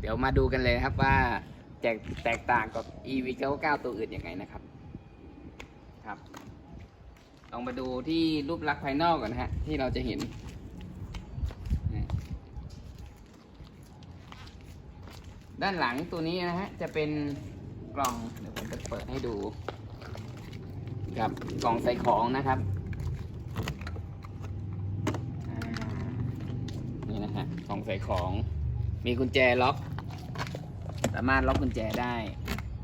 เดี๋ยวมาดูกันเลยครับว่าแตกแตกต่างกับ EV 99ตัวอื่นยังไงนะครับ ครับลองมาดูที่รูปลักษณ์ภายนอกก่อนนะฮะ ที่เราจะเห็น ด้านหลังตัวนี้นะฮะ จะเป็นกล่องเดี๋ยวผมจะเปิดให้ดูครับกล่องใส่ของนะครับนี่นะฮะกล่องใส่ของ มีกุญแจล็อก สามารถล็อกกุญแจได้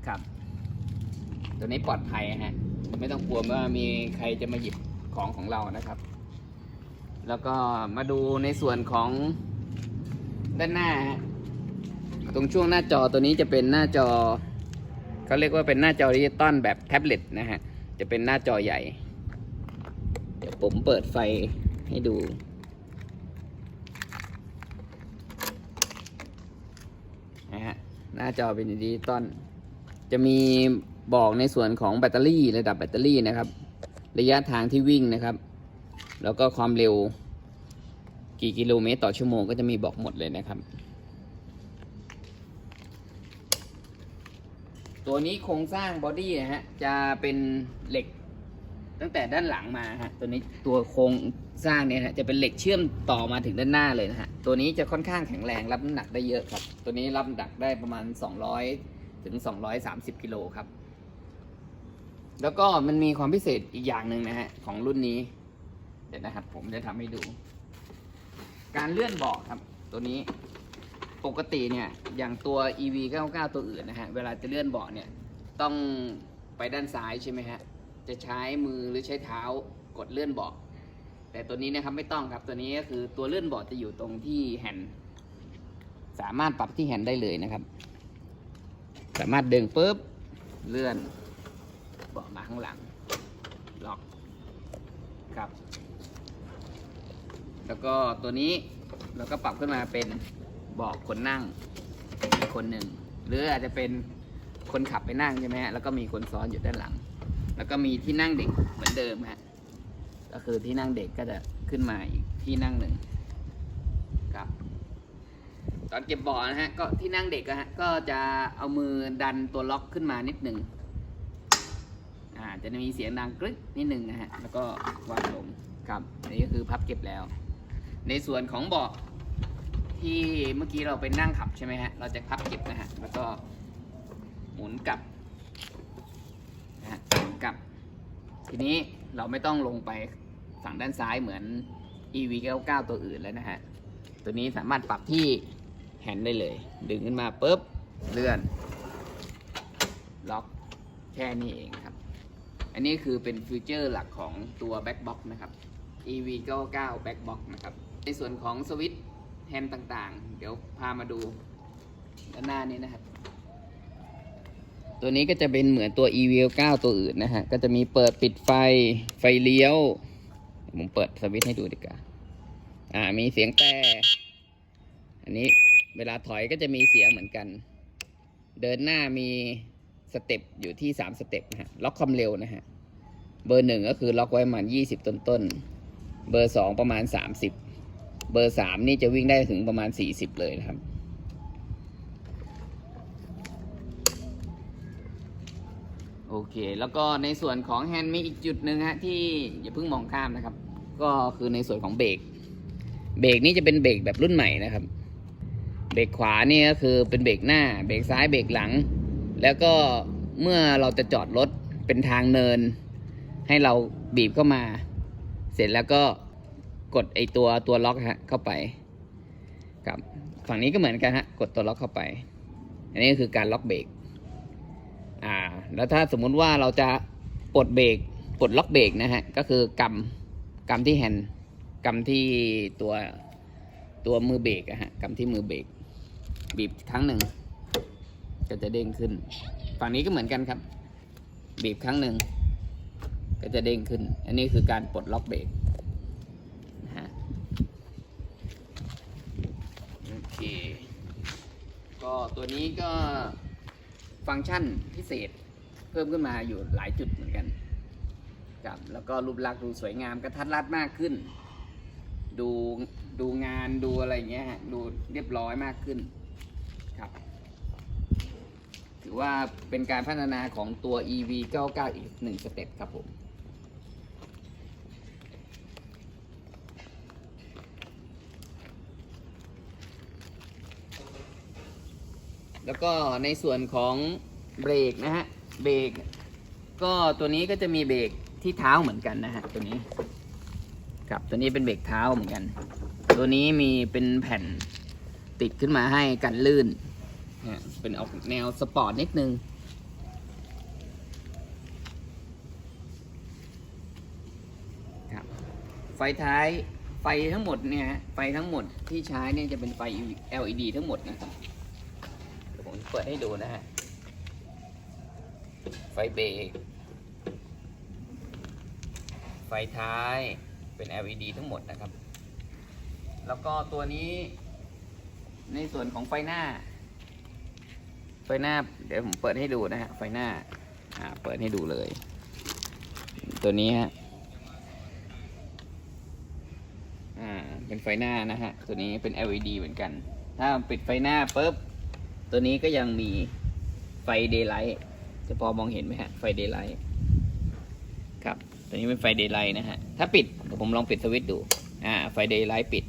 ครับ ตัวนี้ปลอดภัยฮะ ไม่ต้องกลัวว่ามีใครจะมาหยิบของของเรานะครับ แล้วก็มาดูในส่วนของด้านหน้า ตรงช่วงหน้าจอตัวนี้จะเป็นหน้าจอเขาเรียกว่าเป็นหน้าจอดิจิตอลแบบแท็บเล็ตนะฮะ จะเป็นหน้าจอใหญ่ เดี๋ยวผมเปิดไฟให้ดู นะฮะหน้าจอเป็นดิจิตอลจะมีบอกในส่วนของแบตเตอรี่ระดับแบตเตอรี่นะครับ ระยะทางที่วิ่งนะครับ แล้วก็ความเร็วกี่กิโลเมตรต่อชั่วโมงก็จะมีบอกหมดเลยนะครับ ตัวนี้โครงสร้างบอดี้นะฮะจะเป็นเหล็กตั้งแต่ด้านหลังมาฮะตัวนี้ตัวโครง สร้างเนี่ยฮะจะเป็นเหล็กเชื่อมต่อมาถึงด้านหน้าเลยนะฮะ ตัวนี้จะค่อนข้างแข็งแรงรับน้ำหนักได้เยอะครับ ตัวนี้รับน้ำหนักได้ประมาณ 200 ถึง 230 กิโลครับ แล้วก็มันมีความพิเศษอีกอย่างหนึ่งนะฮะของรุ่นนี้ เดี๋ยวนะครับ ผมจะทำให้ดู การเลื่อนเบาะครับ ตัวนี้ปกติเนี่ยอย่างตัว EV 99 ตัวอื่นนะฮะเวลาจะเลื่อนเบาะเนี่ยต้องไปด้านซ้ายใช่ไหมฮะจะใช้มือหรือใช้เท้ากดเลื่อนเบาะ แต่ตัวนี้นะครับไม่ต้องครับตัวนี้ก็คือตัวเลื่อนเบาะจะอยู่ตรงที่แฮนด์สามารถปรับที่แฮนด์ได้เลยนะครับ สามารถดึงปุ๊บเลื่อนเบาะมาข้างหลังล็อกครับ แล้วก็ตัวนี้เราก็ปรับขึ้นมาเป็นเบาะคนนั่งคนหนึ่ง หรืออาจจะเป็นคนขับไปนั่งใช่ไหมฮะแล้วก็มีคนซ้อนอยู่ด้านหลัง แล้วก็มีที่นั่งเด็กเหมือนเดิมฮะ ก็คือที่นั่งเด็กก็จะขึ้นมาอีกที่นั่งหนึ่งครับ ตอนเก็บบาะนะฮะก็ที่นั่งเด็กอะฮะก็จะเอามือดันตัวล็อกขึ้นมานิดหนึ่งอ่าจะมีเสียงดังกรึ๊กนิดหนึ่งนะฮะแล้วก็วางลงครับนนี้ก็คือพับเก็บแล้ว ในส่วนของเบาะที่เมื่อกี้เราไปนั่งขับใช่ไหมฮะเราจะพับเก็บนะฮะแล้วก็หมุนกลับนะฮะกับ ทีนี้เราไม่ต้องลงไป ฝั่งด้านซ้ายเหมือน EV 99ตัวอื่นแล้วนะฮะ ตัวนี้สามารถปรับที่แฮนด์ได้เลย ดึงขึ้นมาปุ๊บ เลื่อน ล็อกแค่นี้เองครับ อันนี้คือเป็นฟีเจอร์หลักของตัว Backbox นะครับ EV 99 Backbox นะครับ ในส่วนของสวิตช์แฮนด์ต่างๆ เดี๋ยวพามาดูด้านหน้านี้นะครับ ตัวนี้ก็จะเป็นเหมือนตัว EV 9ตัวอื่นนะฮะ ก็จะมีเปิดปิดไฟ ไฟเลี้ยว ผมเปิดสวิตช์ให้ดูดีกว่า อ่า มีเสียงแต่ อันนี้เวลาถอยก็จะมีเสียงเหมือนกัน เดินหน้ามีสเต็ปอยู่ที่สามสเต็ปนะฮะ ล็อกความเร็วนะฮะ เบอร์หนึ่งก็คือล็อกไว้ประมาณยี่สิบต้นๆ เบอร์สองประมาณสามสิบ เบอร์สามนี่จะวิ่งได้ถึงประมาณสี่สิบเลยนะครับโอเค แล้วก็ในส่วนของแฮนด์มีอีกจุดหนึ่งฮะที่อย่าเพิ่งมองข้ามนะครับ ก็คือในส่วนของเบรก เบรกนี้จะเป็นเบรกแบบรุ่นใหม่นะครับ เบรกขวานี่ก็คือเป็นเบรกหน้า เบรกซ้ายเบรกหลัง แล้วก็เมื่อเราจะจอดรถเป็นทางเนิน ให้เราบีบเข้ามา เสร็จแล้วก็กดไอตัวตัวล็อกฮะเข้าไปครับฝั่งนี้ก็เหมือนกันฮะกดตัวล็อกเข้าไป อันนี้ก็คือการล็อกเบรกอ่า แล้วถ้าสมมุติว่าเราจะปลดเบรกปลดล็อกเบรกนะฮะก็คือกำ กำที่แฮนด์กำที่ตัวตัวมือเบรกอะฮะกำที่มือเบรกบีบครั้งหนึ่ง ก็จะเด้งขึ้น ฝั่งนี้ก็เหมือนกันครับ บีบครั้งหนึ่ง ก็จะเด้งขึ้น อันนี้คือการปลดล็อกเบรกนะฮะโอเคก็ตัวนี้ก็ฟังก์ชันพิเศษ เพิ่มขึ้นมาอยู่หลายจุดเหมือนกัน ครับแล้วก็รูปลักษณ์ดูสวยงามกระทัดรัดมากขึ้น ดูดูงานดูอะไรอย่างเงี้ยฮะดูเรียบร้อยมากขึ้นครับ ถือว่าเป็นการพัฒนาของตัว EV 99 อีกหนึ่งสเต็ปครับผมแล้วก็ในส่วนของเบรกนะฮะ เบรกก็ตัวนี้ก็จะมีเบรก ที่เท้าเหมือนกันนะฮะตัวนี้ครับตัวนี้เป็นเบรกเท้าเหมือนกัน ตัวนี้มีเป็นแผ่นติดขึ้นมาให้กันลื่นนะเป็นออกแนวสปอร์ตนิดนึงครับไฟท้ายไฟทั้งหมดเนี่ยไฟทั้งหมดที่ใช้เนี่ยจะเป็นไฟ LED ทั้งหมดนะครับเดี๋ยวผมเปิดให้ดูนะฮะไฟเบรก ไฟท้ายเป็น LED ทั้งหมดนะครับ แล้วก็ตัวนี้ในส่วนของไฟหน้า ไฟหน้าเดี๋ยวผมเปิดให้ดูนะฮะไฟหน้าอ่าเปิดให้ดูเลย ตัวนี้ฮะอ่าเป็นไฟหน้านะฮะตัวนี้เป็น LED เหมือนกัน ถ้าปิดไฟหน้าปุ๊บตัวนี้ก็ยังมีไฟ daylight จะพอมองเห็นไหมฮะไฟ daylight ครับ ตัวนี้เป็นไฟ daylight นะฮะ ถ้าปิดเดี๋ยวผมลองปิดสวิตช์ดู อ่า ไฟ daylight ปิด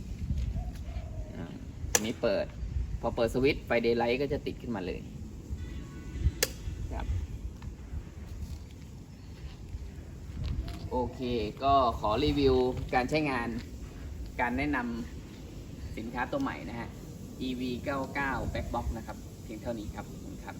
อ่าตัวนี้เปิด พอเปิดสวิตช์ไฟ daylight ก็จะติดขึ้นมาเลยครับโอเค ก็ขอรีวิวการใช้งาน การแนะนำสินค้าตัวใหม่นะฮะ EV 99 Backbox นะครับ เพียงเท่านี้ครับขอบคุณครับ